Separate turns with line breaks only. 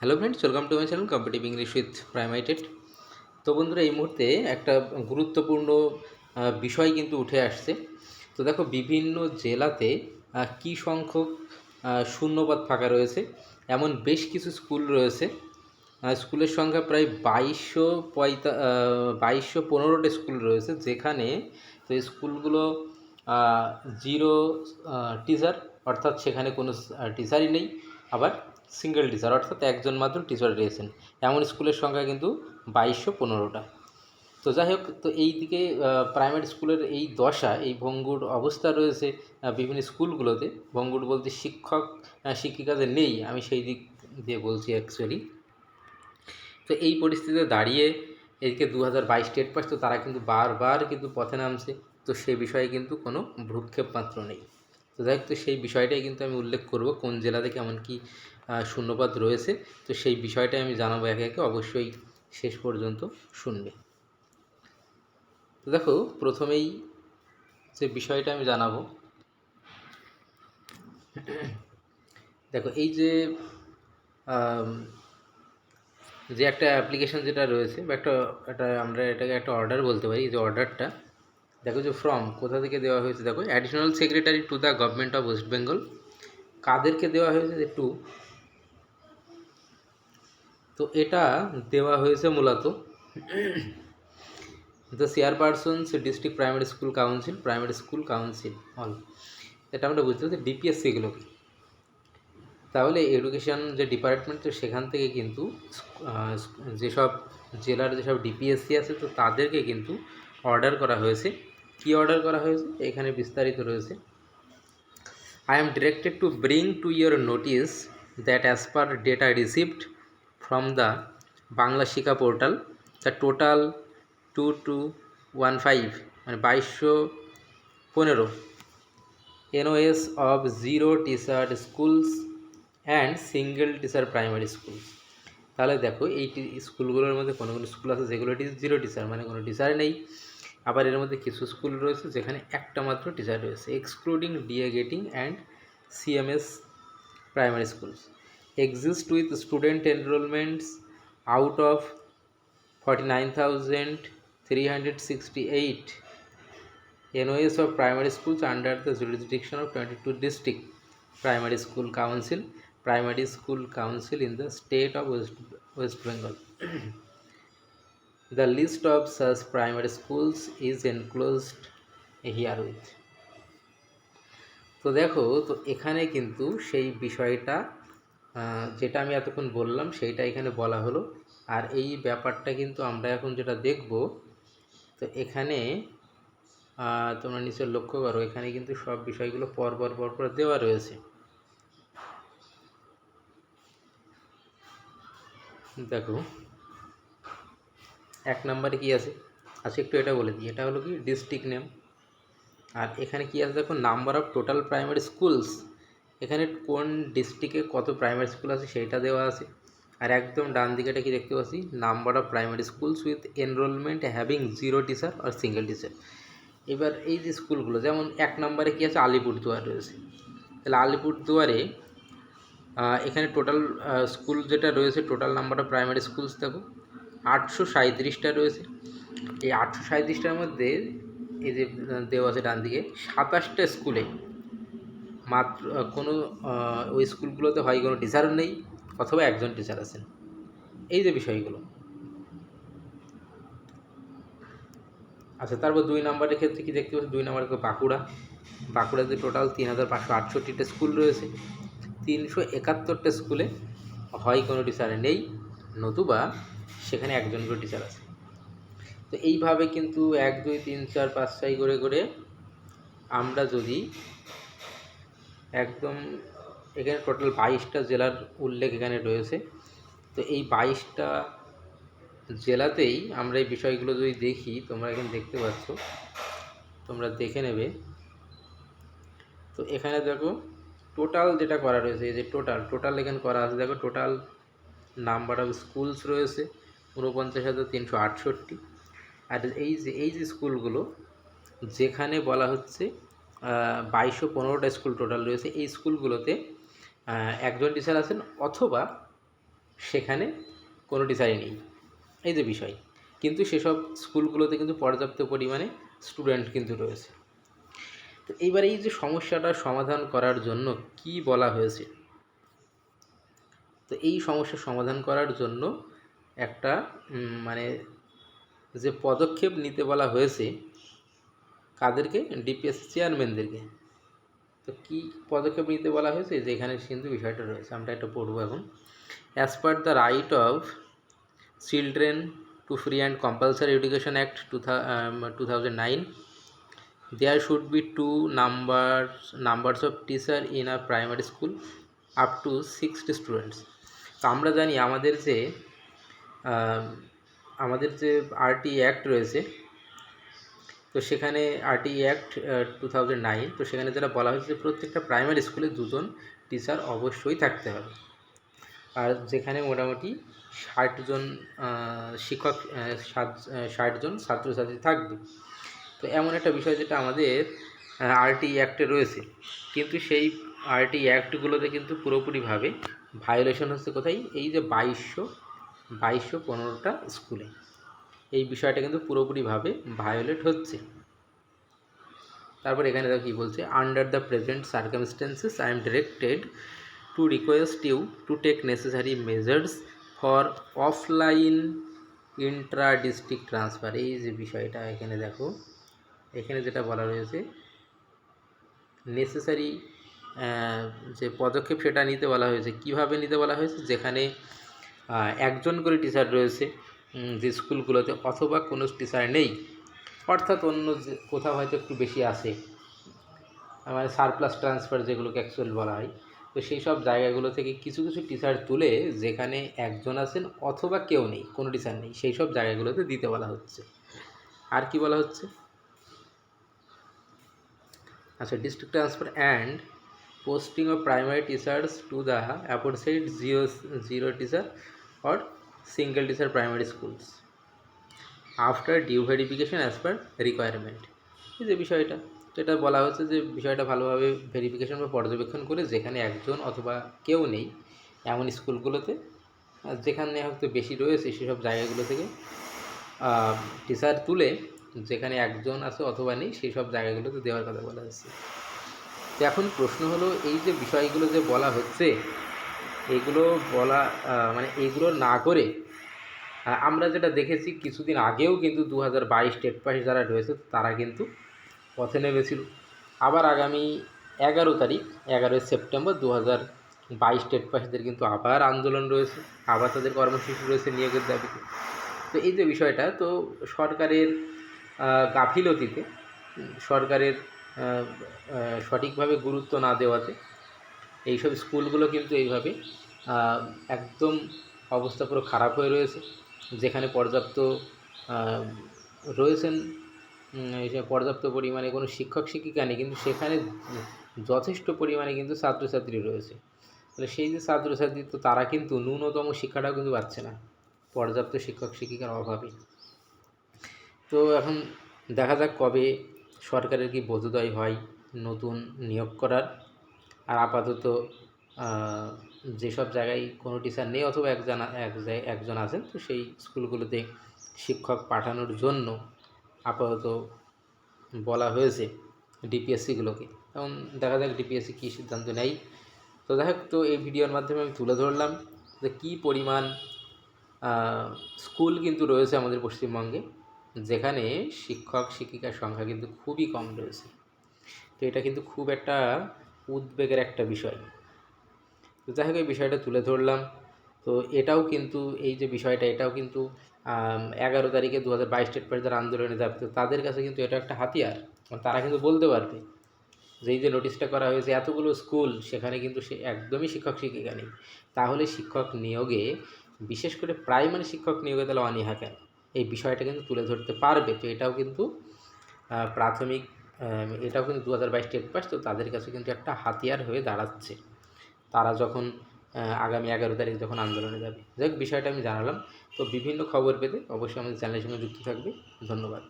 Hello friends welcome to my channel competitive English with প্রাইমাইটেড তো বন্ধুরা, এই মুহূর্তে একটা গুরুত্বপূর্ণ বিষয় কিন্তু উঠে আসছে। তো দেখো, বিভিন্ন জেলাতে কী সংখ্যক শূন্যপদ ফাঁকা রয়েছে। এমন বেশ কিছু স্কুল রয়েছে। স্কুলের সংখ্যা প্রায় বাইশশো পঁয়তা বাইশশো পনেরোটা স্কুল রয়েছে, যেখানে তো স্কুলগুলো জিরো টিচার অর্থাৎ সেখানে কোনো টিচারই নেই। আবার সিঙ্গেল টিচার, অর্থাৎ একজন মাত্র টিচার রয়েছেন। এমন স্কুলের সংখ্যা কিন্তু বাইশশো পনেরোটা। তো যাই হোক, তো এই দিকে প্রাইমারি স্কুলের এই দশা, এই ভঙ্গুর অবস্থা রয়েছে বিভিন্ন স্কুলগুলোতে। ভঙ্গুর বলতে শিক্ষক শিক্ষিকাদের নেই, আমি সেই দিক দিয়ে বলছি অ্যাকচুয়ালি তো এই পরিস্থিতিতে দাঁড়িয়ে এদিকে দু হাজার বাইশ স্টেট পাস, তো তারা কিন্তু বারবার কিন্তু পথে নামছে। তো সে বিষয়ে কিন্তু কোনো ভ্রুক্ষেপ মাত্র নেই। তো যাই তো সেই বিষয়টাই কিন্তু আমি উল্লেখ করব কোন জেলাতে কেমন কি শূন্যপাত রয়েছে। তো সেই বিষয়টাই আমি জানাব একে একে, অবশ্যই শেষ পর্যন্ত শুনবে। তো দেখো, প্রথমেই যে বিষয়টা আমি জানাব, দেখো এই যে যে একটা অ্যাপ্লিকেশন যেটা রয়েছে বা একটা একটা আমরা এটাকে একটা অর্ডার বলতে পারি যে অর্ডারটা দেখো যে ফর্ম কোথা থেকে দেওয়া হয়েছে? দেখো additional secretary to the government of West Bengal কাদেরকে দেওয়া হয়েছে? একটু তো এটা দেওয়া হয়েছে মূলত the chairpersons district primary school council primary school council all এটা আমরা বুঝতে পারছি ডিপিএসসিগুলোকে তাহলে এডুকেশন যে ডিপার্টমেন্ট সেখান থেকে কিন্তু যেসব জেলার যেসব ডিপিএসসি আছে, তো তাদেরকে কিন্তু অর্ডার করা হয়েছে। কি অর্ডার করা হয়েছে? এখানে বিস্তারিত রয়েছে। I am directed to bring to your notice that as per data received from the Bangla Shika portal the total two two one five মানে বাইশশো পনেরো NOS of zero teacher schools and single teacher primary school তাহলে দেখো, এই স্কুলগুলোর মধ্যে কোনো কোনো school আছে যেগুলো জিরো টিচার মানে কোনো টিচার নেই। আবার এর মধ্যে কিছু স্কুল রয়েছে যেখানে একটা মাত্র টিচার রয়েছে excluding DA getting and CMS primary schools exist with student enrolments out of forty nine thousand three hundred sixty eight NOS of primary schools under the jurisdiction of twenty two district primary school council primary school council in the state of west west Bengal the list of such primary schools is enclosed herewith তো দেখো, তো এখানে কিন্তু সেই বিষয়টা যেটা আমি এতক্ষণ বললাম, সেইটা এখানে বলা হলো। আর এই ব্যাপারটা কিন্তু আমরা এখন যেটা দেখব, তো এখানে তোমরা নিশ্চয় লক্ষ্য করো, এখানে কিন্তু সব বিষয়গুলো পরপর পরপর দেওয়া রয়েছে। দেখো এক নম্বরে কি আছে? আচ্ছা একটু এটা বলে দিই। এটা হলো কি? ডিস্ট্রিক্ট নেম আর এখানে কি আছে? দেখো number of total primary schools এখানে কোন ডিস্ট্রিক্টে কত প্রাইমারি স্কুল আছে সেইটা দেওয়া আছে। আর একদম ডান দিকেটা কি দেখতে পাচ্ছি? Number of primary schools with enrolment having zero teacher R single teacher এবার এই যে স্কুলগুলো যেমন এক নম্বরে কি আছে? আলিপুরদুয়ার রয়েছে। তাহলে আলিপুরদুয়ারে এখানে টোটাল স্কুল যেটা রয়েছে total number of primary schools দেখো। আটশো সাঁত্রিশটা রয়েছে। এই আটশো সাঁত্রিশটার মধ্যে এই যে দেওয়া আছে ডান দিকে, সাতাশটা স্কুলে। মাত্র কোনো ওই স্কুলগুলোতে হয়, কোনো টিচারও নেই, অথবা একজন টিচার আছেন। এই যে বিষয়গুলো। আচ্ছা তারপর দুই নম্বরের ক্ষেত্রে কি দেখতে পাচ্ছি দুই নম্বরে বাঁকুড়া। বাঁকুড়াতে টোটাল তিন হাজার পাঁচশো আটষট্টিটা স্কুল রয়েছে। তিনশো একাত্তরটা স্কুলে হয়, কোনো টিচার নেই। নতুবা সেখানে একজন করে টিচার আছে। তো এইভাবে কিন্তু এক, দুই, তিন, চার, পাঁচ, ছয় করে করে আমরা যদি একদম এখানে টোটাল বাইশটা জেলার উল্লেখ এখানে রয়েছে, তো এই বাইশটা জেলাতেই আমরা এই বিষয়গুলো যদি দেখি, তোমরা এখানে দেখতে পাচ্ছ, তোমরা দেখে নেবে। তো এখানে দেখো টোটাল যেটা করা রয়েছে, এই যে টোটাল টোটাল এখানে করা আছে, দেখো টোটাল নাম্বার অফ স্কুলস রয়েছে। ঊনপঞ্চাশ হাজার তিনশো আটষট্টি। আর এই যে এই যে স্কুলগুলো, যেখানে বলা হচ্ছে বাইশশো পনেরোটা স্কুল টোটাল রয়েছে, এই স্কুলগুলোতে একজন টিচার আছেন অথবা সেখানে কোনো টিচারই নেই। এই যে বিষয়। কিন্তু সেসব স্কুলগুলোতে কিন্তু পর্যাপ্ত পরিমাণে স্টুডেন্ট কিন্তু রয়েছে। তো এইবার এই যে সমস্যাটা সমাধান করার জন্য কি বলা হয়েছে? তো এই সমস্যার সমাধান করার জন্য একটা মানে যে পদক্ষেপ নিতে বলা হয়েছে, কাদেরকে? ডিপিএস চেয়ারম্যানদেরকে। তো কী পদক্ষেপ নিতে বলা হয়েছে? যে এখানে কিন্তু বিষয়টা রয়েছে, আমরা এটা পড়ব এখন। As per the right of children to free and compulsory education act two thousand nine there should be two number numbers of teacher in a primary school up to sixty students তো আমরা জানি আমাদের যে আমাদের যে RT act রয়েছে, তো সেখানে আরটি অ্যাক্ট টু নাইন তো সেখানে যেটা বলা হয়েছে যে প্রত্যেকটা প্রাইমারি স্কুলে দুজন টিচার অবশ্যই থাকতে হবে। আর যেখানে মোটামুটি ষাটজন শিক্ষক ষাটজন ছাত্রছাত্রী থাকবে। তো এমন একটা বিষয় যেটা আমাদের আরটি অ্যাক্টে রয়েছে। কিন্তু সেই আরটি অ্যাক্টগুলোতে কিন্তু পুরোপুরিভাবে ভায়োলেশন হচ্ছে কোথায়? এই যে বাইশশো বাইশশো পনেরোটা স্কুলে। এই বিষয়টা কিন্তু পুরোপুরিভাবে ভায়োলেট হচ্ছে। তারপর এখানে দেখো কী বলছে under the present circumstances I am directed to request you to take necessary measures for offline intra district transfer এই যে বিষয়টা এখানে দেখো, এখানে যেটা বলা রয়েছে নেসেসারি যে পদক্ষেপ সেটা নিতে বলা হয়েছে। কীভাবে নিতে বলা হয়েছে? যেখানে একজন করে টিচার রয়েছে যে স্কুলগুলোতে অথবা কোনো টিচার নেই। অর্থাৎ অন্য যে কোথাও হয়তো একটু বেশি আসে মানে সারপ্লাস ট্রান্সফার যেগুলোকে অ্যাকচুয়াল বলা হয়। তো সেই সব জায়গাগুলো থেকে কিছু কিছু টিচার তুলে যেখানে একজন আছেন অথবা কেউ নেই, কোনো টিচার নেই, সেই সব জায়গাগুলোতে দিতে বলা হচ্ছে। আর কি বলা হচ্ছে? আচ্ছা district transfer and posting of primary teachers to the apposite zero zero teacher or single teacher primary schools after due verification as per requirement এই যে বিষয়টা, যেটা বলা হচ্ছে যে বিষয়টা ভালোভাবে ভেরিফিকেশন বা পর্যবেক্ষণ করে যেখানে একজন অথবা কেউ নেই এমন স্কুলগুলোতে যেখানে হয়তো বেশি রয়েছে সেসব জায়গাগুলো থেকে টিচার তুলে যেখানে একজন আছে অথবা নেই সেই সব জায়গাগুলোতে দেওয়ার কথা বলা হচ্ছে। এখন প্রশ্ন হলো, এই যে বিষয়গুলো যে বলা হচ্ছে এগুলো বলা মানে এগুলো না করে আমরা যেটা দেখেছি কিছুদিন আগেও কিন্তু দু হাজার বাইশ টেট পাস যারা রয়েছে তারা কিন্তু পথে নেমেছিল। আবার আগামী এগারো তারিখ, এগারোই সেপ্টেম্বর দু হাজার বাইশ টেট পাসদের কিন্তু আবার আন্দোলন রয়েছে, আবার তাদের কর্মসূচি রয়েছে নিয়োগের দাবিতে। তো এই যে বিষয়টা, তো সরকারের গাফিলতিতে, সরকারের সঠিকভাবে গুরুত্ব না দেওয়াতে এইসব স্কুলগুলো কিন্তু এইভাবে একদম অবস্থা পুরো খারাপ হয়ে রয়েছে। যেখানে পর্যাপ্ত রয়েছেন পর্যাপ্ত পরিমাণে কোনো শিক্ষক শিক্ষিকা নেই, কিন্তু সেখানে যথেষ্ট পরিমাণে কিন্তু ছাত্রছাত্রী রয়েছে। তাহলে সেই যে ছাত্রছাত্রী, তো তারা কিন্তু ন্যূনতম শিক্ষাটাও কিন্তু পাচ্ছে না, পর্যাপ্ত শিক্ষক শিক্ষিকার অভাবে। তো এখন দেখা যাক কবে সরকারের কি বোধোদয় হয় নতুন নিয়োগ করার। আর আপাতত যেসব জায়গায় কোনো টিচার নেই অথবা একজন, এক একজন আছেন, তো সেই স্কুলগুলোতে শিক্ষক পাঠানোর জন্য আপাতত বলা হয়েছে ডিপিএসসিগুলোকে। এখন দেখা যাক ডিপিএসসি কী সিদ্ধান্ত নেয়। তো দেখা তো এই ভিডিওর মাধ্যমে আমি তুলে ধরলাম যে কী পরিমাণ স্কুল কিন্তু রয়েছে আমাদের পশ্চিমবঙ্গে, যেখানে শিক্ষক শিক্ষিকার সংখ্যা কিন্তু খুবই কম রয়েছে। তো এটা কিন্তু খুব একটা উদ্বেগের একটা বিষয়। তো যাই হোক, এই বিষয়টা তুলে ধরলাম। তো এটাও কিন্তু, এই যে বিষয়টা, এটাও কিন্তু এগারো তারিখে দু হাজার বাইশ স্টেট যারা আন্দোলনে যাবে, তো তাদের কাছে কিন্তু এটা একটা হাতিয়ার। তারা কিন্তু বলতে পারবে যে, এই যে নোটিশটা করা হয়েছে, এতগুলো স্কুল সেখানে কিন্তু সে একদমই শিক্ষক শিক্ষিকা নেই। তাহলে শিক্ষক নিয়োগে, বিশেষ করে প্রাইমারি শিক্ষক নিয়োগে তাহলে অনীহা কেন? এই বিষয়টা কিন্তু তুলে ধরতে পারবে। তো এটাও কিন্তু প্রাথমিক এটাও কিন্তু দু হাজার বাইশ পাস তো তাদের কাছে কিন্তু একটা হাতিয়ার হয়ে দাঁড়াচ্ছে। তারা যখন আগামী এগারো তারিখ যখন আন্দোলনে যাবে। যাই বিষয়টা আমি জানালাম। তো বিভিন্ন খবর পেতে অবশ্যই আমাদের চ্যানেলের সঙ্গে যুক্ত থাকবে। ধন্যবাদ।